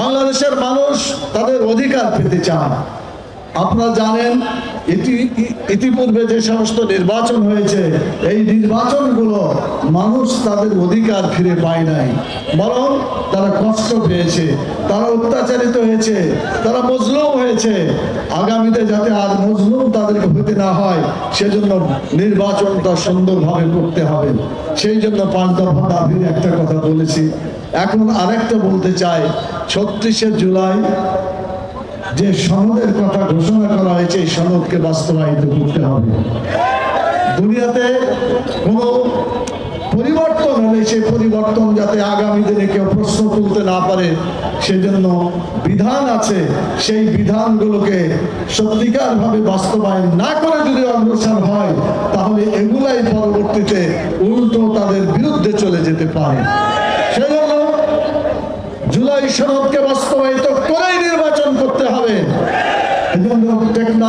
বাংলাদেশের মানুষ তাদের অধিকার পেতে চান। আপনারা জানেন, ইতি ইতিপূর্বে যে সমস্ত নির্বাচন হয়েছে, এই নির্বাচনগুলো মানুষ তাদের অধিকার ফিরে পায় নাই। বরং তারা কষ্ট পেয়েছে, তারা অত্যাচারিত হয়েছে, তারা মজলুম হয়েছে। আগামীতে যাতে আর মজলুম তাদেরকে হতে না হয়, সেজন্য নির্বাচনটা সুন্দরভাবে করতে হবে। সেই জন্য পাঁচ দফা দাবির একটা কথা বলেছি। এখন আরেকটা বলতে চাই, ছত্রিশে জুলাই যে সনদের কথা ঘোষণা করা হয়েছে, এই সনদকে বাস্তবায়িত করতে হবে। দুনিয়াতে কোনো পরিবর্তন হলে সেই পরিবর্তন যাতে আগামী দিনে কেউ প্রশ্ন তুলতে না পারে, সেজন্য বিধান আছে। সেই বিধানগুলোকে সত্যিকার ভাবে বাস্তবায়ন না করে যদি অগ্রসর হয়, তাহলে এগুলাই পরবর্তীতে উল্টো তাদের বিরুদ্ধে চলে যেতে পারে। সেজন্য জুলাই সনদকে বাস্তবায়িত করেই নির্বাচন করতে হবে এজন্য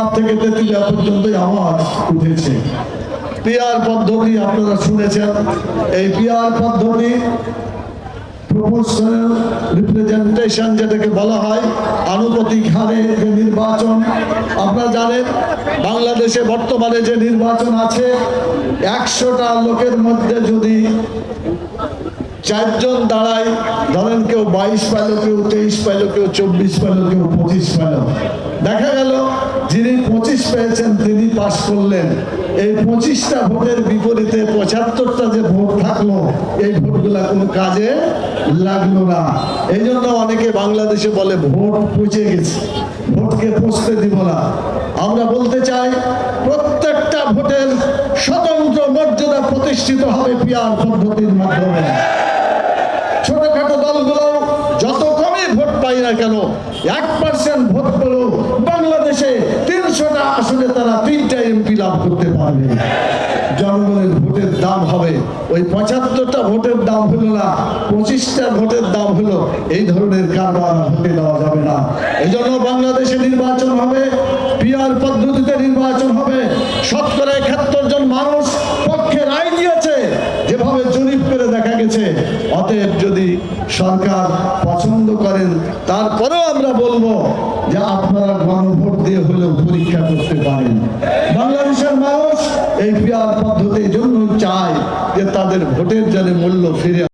টেকনাফ থেকে তেতুলিয়া পর্যন্ত আওয়াজ উঠেছে। পিয়ার পদ্ধতি আপনারা শুনেছেন। এই পিয়ার পদ্ধতি প্রপোর্শনাল রিপ্রেজেন্টেশন যেটাকে বলা হয় আনুপাতিক হারে যে নির্বাচন, আপনারা জানেন, বাংলাদেশে বর্তমানে যে নির্বাচন আছে, একশোটা লোকের মধ্যে যদি চারজন দাঁড়ায়, ধরেন কেউ বাইশ পেল কেউ তেইশ পেল কেউ চব্বিশ পেল কেউ পঁচিশ পেল দেখা গেল, যিনি পঁচিশ পেয়েছেন, তিনি পাশ করলেন। এই পঁচিশটা ভোটের বিপরীতে পঁচাত্তরটা যে ভোট থাকল, এই ভোটগুলা কোনো কাজে লাগল না। এই জন্য অনেকে বাংলাদেশে বলে, ভোট পচে গেছে। ভোটকে পচতে দিব না। আমরা বলতে চাই, প্রত্যেকটা ভোটের স্বতন্ত্র মর্যাদা প্রতিষ্ঠিত হবে পিয়ার পদ্ধতির মাধ্যমে। না কেন? এক পার্সেন্ট ভোট পেলেও বাংলাদেশে তিনশোটা আসনে তারা তিনটা এমপি লাভ করতে পারবে জনগণের ভোটের দাম হবে। ওই পঁচাত্তরটা ভোটের দাম হলো না, পঁচিশটা ভোটের দাম হলো। এই ধরনের কারবার হতে দেওয়া যাবে না। এই জন্য বাংলাদেশে নির্বাচন হবে পিয়ার পদ্ধতিতে নির্বাচন গেছে, অতএব যদি সরকার পছন্দ করেন, তারপরেও আমরা বলব যে আপনারা গণভোট দিয়ে হলেও পরীক্ষা করতে পারেন। বাংলাদেশের মানুষ এই পিয়ার পদ্ধতির জন্য চায় যে তাদের ভোটের যেন মূল্য ফিরে